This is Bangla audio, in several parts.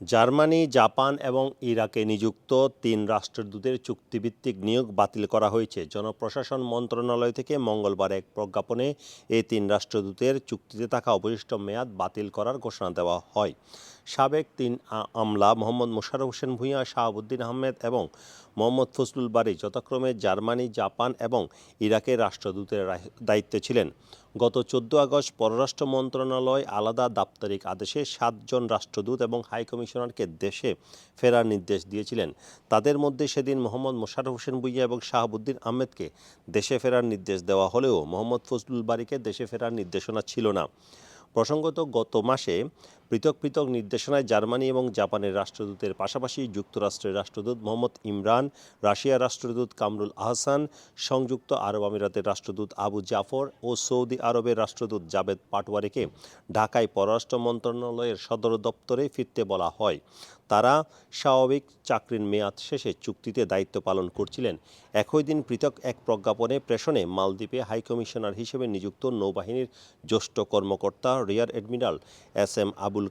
জার্মানি, জাপান এবং ইরাকে নিযুক্ত তিন রাষ্ট্রদূতের চুক্তিভিত্তিক নিয়োগ বাতিল করা হয়েছে। জনপ্রশাসন মন্ত্রণালয় থেকে মঙ্গলবার এক প্রজ্ঞাপনে এই তিন রাষ্ট্রদূতের চুক্তিতে থাকা অবশিষ্ট মেয়াদ বাতিল করার ঘোষণা দেওয়া হয়। সাবেক তিন আমলা মোহাম্মদ মোশারফ হোসেন ভূঁইয়া, শাহাবুদ্দিন আহমেদ এবং মোহাম্মদ ফজলুল বারী যথাক্রমে জার্মানি, জাপান এবং ইরাকের রাষ্ট্রদূতের দায়িত্বে ছিলেন। গত চোদ্দ আগস্ট পররাষ্ট্র মন্ত্রণালয় আলাদা দাপ্তরিক আদেশে সাতজন রাষ্ট্রদূত এবং হাইকমিশনারকে দেশে ফেরার নির্দেশ দিয়েছিলেন। তাদের মধ্যে সেদিন মোহাম্মদ মোশাররফ হোসেন ভুইয়া এবং শাহাবুদ্দিন আহমেদকে দেশে ফেরার নির্দেশ দেওয়া হলেও মোহাম্মদ ফজলুল বারীকে দেশে ফেরার নির্দেশনা ছিল না। প্রসঙ্গত গত মাসে পৃথক পৃথক নির্দেশনায় জার্মানি এবং জাপানের রাষ্ট্রদূতের পাশাপাশি যুক্তরাষ্ট্রের রাষ্ট্রদূত মোহাম্মদ ইমরান, রাশিয়ার রাষ্ট্রদূত কামরুল আহসান, সংযুক্ত আরব আমিরাতের রাষ্ট্রদূত আবু জাফর ও সৌদি আরবের রাষ্ট্রদূত জাবেদ পাটওয়ারিকে ঢাকায় পররাষ্ট্র মন্ত্রণালয়ের সদর দপ্তরে ফিরতে বলা হয়। তারা স্বাভাবিক চাকরির মেয়াদ শেষে চুক্তিতে দায়িত্ব পালন করছিলেন। একই দিন পৃথক এক প্রজ্ঞাপনে প্রেষণে মালদ্বীপে হাইকমিশনার হিসেবে নিযুক্ত নৌবাহিনীর জ্যেষ্ঠ কর্মকর্তা rear admiral S M Abul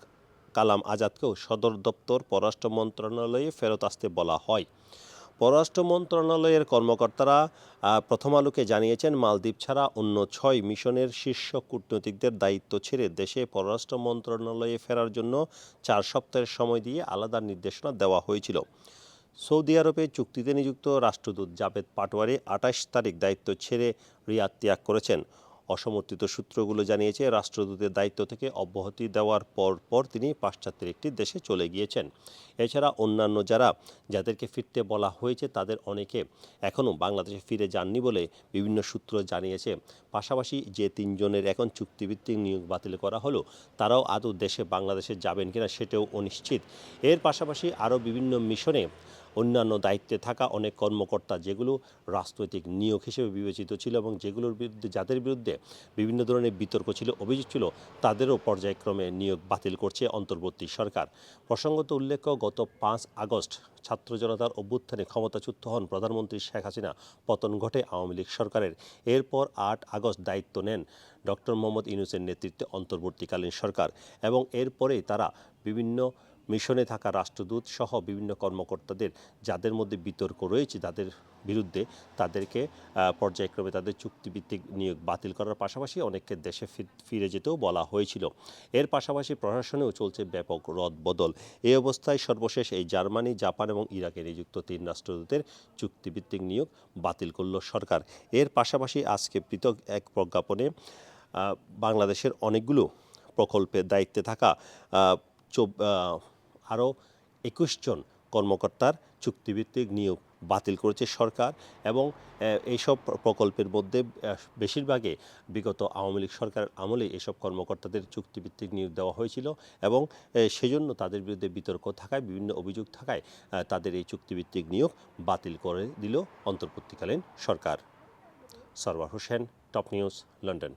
Kalam আজাদকেও সদর দপ্তর পররাষ্ট্র মন্ত্রণালয়ে ফেরত আসতে বলা হয়। পররাষ্ট্র মন্ত্রণালয়ের কর্মকর্তারা প্রথম আলোকে জানিয়েছেন, মালদ্বীপ ছাড়া অন্য ছয় মিশনের শীর্ষ কূটনৈতিকদের দায়িত্ব ছেড়ে দেশে পররাষ্ট্র মন্ত্রণালয়ে ফেরার জন্য চার সপ্তাহের সময় দিয়ে আলাদা নির্দেশনা দেওয়া হয়েছিল। সৌদি আরবে চুক্তিতে নিযুক্ত রাষ্ট্রদূত জাবেদ পাটোয়ারি আঠাশ তারিখ দায়িত্ব ছেড়ে রিয়াদ ত্যাগ করেছেন। অসমর্থিত সূত্রগুলো জানিয়েছে, রাষ্ট্রদূতের দায়িত্ব থেকে অব্যাহতি দেওয়ার পর পর তিনি পাশ্চাত্যের একটি দেশে চলে গিয়েছেন। এছাড়া অন্যান্য যারা, যাদেরকে ফিরতে বলা হয়েছে তাদের অনেকে এখনও বাংলাদেশে ফিরে যাননি বলে বিভিন্ন সূত্র জানিয়েছে। পাশাপাশি যে তিনজনের এখন চুক্তিভিত্তিক নিয়োগ বাতিল করা হলো, তারাও আদৌ দেশে বাংলাদেশে যাবেন কিনা সেটাও অনিশ্চিত। এর পাশাপাশি আরও বিভিন্ন মিশনে অন্যান্য দায়িত্বে থাকা অনেক কর্মকর্তা যেগুলো রাজনৈতিক নিয়োগ হিসেবে বিবেচিত ছিল এবং যেগুলোর বিরুদ্ধে, যাদের বিরুদ্ধে বিভিন্ন ধরনের বিতর্ক ছিল, অভিযোগ ছিল, তাদেরও পর্যায়ক্রমে নিয়োগ বাতিল করছে অন্তর্বর্তী সরকার। প্রসঙ্গত উল্লেখ্য, গত পাঁচ আগস্ট ছাত্র জনতার অভ্যুত্থানে ক্ষমতাচ্যুত হন প্রধানমন্ত্রী শেখ হাসিনা। পতন ঘটে আওয়ামী লীগ সরকারের। এরপর আট আগস্ট দায়িত্ব নেন ডক্টর মোহাম্মদ ইউনুসের নেতৃত্বে অন্তর্বর্তীকালীন সরকার এবং এরপরেই তারা বিভিন্ন মিশনে থাকা রাষ্ট্রদূত সহ বিভিন্ন কর্মকর্তাদের, যাদের মধ্যে বিতর্ক রয়েছে, তাদের বিরুদ্ধে তাদেরকে পর্যায়ক্রমে তাদের চুক্তিভিত্তিক নিয়োগ বাতিল করার পাশাপাশি অনেককে দেশে ফিরে যেতেও বলা হয়েছিল। এর পাশাপাশি প্রশাসনেও চলছে ব্যাপক রদ বদল এই অবস্থায় সর্বশেষ এই জার্মানি, জাপান এবং ইরাকে নিযুক্ত তিন রাষ্ট্রদূতের চুক্তিভিত্তিক নিয়োগ বাতিল করল সরকার। এর পাশাপাশি আজকে পৃথক এক প্রজ্ঞাপনে বাংলাদেশের অনেকগুলো প্রকল্পের দায়িত্বে থাকা চব- আরও একুশ জন কর্মকর্তার চুক্তিভিত্তিক নিয়োগ বাতিল করেছে সরকার এবং এইসব প্রকল্পের মধ্যে বেশিরভাগে বিগত আওয়ামী লীগ সরকারের আমলে এসব কর্মকর্তাদের চুক্তিভিত্তিক নিয়োগ দেওয়া হয়েছিল এবং সেজন্য তাদের বিরুদ্ধে বিতর্ক থাকায়, বিভিন্ন অভিযোগ থাকায় তাদের এই চুক্তিভিত্তিক নিয়োগ বাতিল করে দিল অন্তর্বর্তীকালীন সরকার। Sarwar Hossain, top news, London.